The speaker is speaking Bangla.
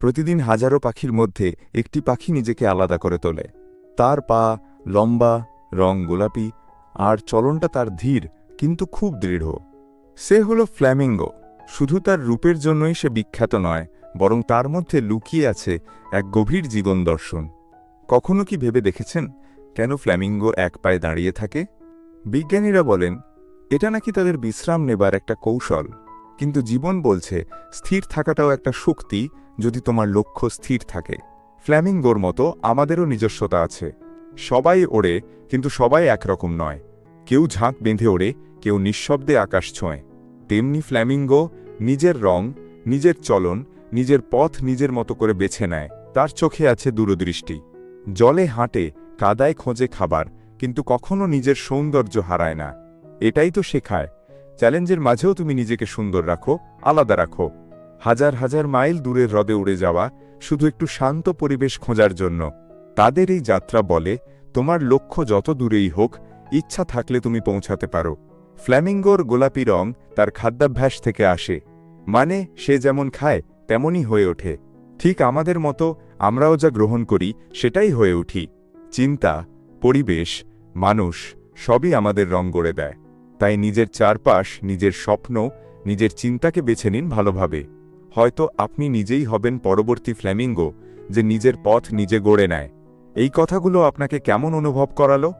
প্রতিদিন হাজারো পাখির মধ্যে একটি পাখি নিজেকে আলাদা করে তোলে। তার পা লম্বা, রং গোলাপি, আর চলনটা তার ধীর, কিন্তু খুব দৃঢ়। সে হল ফ্ল্যামিঙ্গো। শুধু তার রূপের জন্যই সে বিখ্যাত নয়, বরং তার মধ্যে লুকিয়ে আছে এক গভীর জীবন দর্শন। কখনো কি ভেবে দেখেছেন কেন ফ্ল্যামিঙ্গো এক পায়ে দাঁড়িয়ে থাকে? বিজ্ঞানীরা বলেন, এটা নাকি তাদের বিশ্রাম নেবার একটা কৌশল। কিন্তু জীবন বলছে, স্থির থাকাটাও একটা শক্তি যদি তোমার লক্ষ্য স্থির থাকে। ফ্ল্যামিঙ্গোর মতো আমাদেরও নিজস্বতা আছে। সবাই ওড়ে, কিন্তু সবাই একরকম নয়। কেউ ঝাঁক বেঁধে ওড়ে, কেউ নিঃশব্দে আকাশ ছোঁয়। তেমনি ফ্ল্যামিঙ্গো নিজের রং, নিজের চলন, নিজের পথ নিজের মতো করে বেছে নেয়। তার চোখে আছে দূরদৃষ্টি। জলে হাঁটে, কাদায় খোঁজে খাবার, কিন্তু কখনো নিজের সৌন্দর্য হারায় না। এটাই তো শেখায় চ্যালেঞ্জের মাঝেও তুমি নিজেকে সুন্দর রাখো, আলাদা রাখো। হাজার হাজার মাইল দূরের হ্রদে উড়ে যাওয়া শুধু একটু শান্ত পরিবেশ খোঁজার জন্য। তাদের এই যাত্রা বলে, তোমার লক্ষ্য যত দূরেই হোক, ইচ্ছা থাকলে তুমি পৌঁছাতে পারো। ফ্ল্যামিঙ্গোর গোলাপি রং তার খাদ্যাভ্যাস থেকে আসে। মানে সে যেমন খায়, তেমনই হয়ে ওঠে। ঠিক আমাদের মতো, আমরাও যা গ্রহণ করি, সেটাই হয়ে উঠি। চিন্তা, পরিবেশ, মানুষ, সবই আমাদের রং গড়ে দেয়। তাই নিজের চারপাশ, নিজের স্বপ্ন, নিজের চিন্তাকে বেছে নিন ভালোভাবে। হয়তো আপনি নিজেই হবেন পরবর্তী ফ্ল্যামিঙ্গো, যে নিজের পথ নিজে গড়ে নেয়। এই কথাগুলো আপনাকে কেমন অনুভব করালো?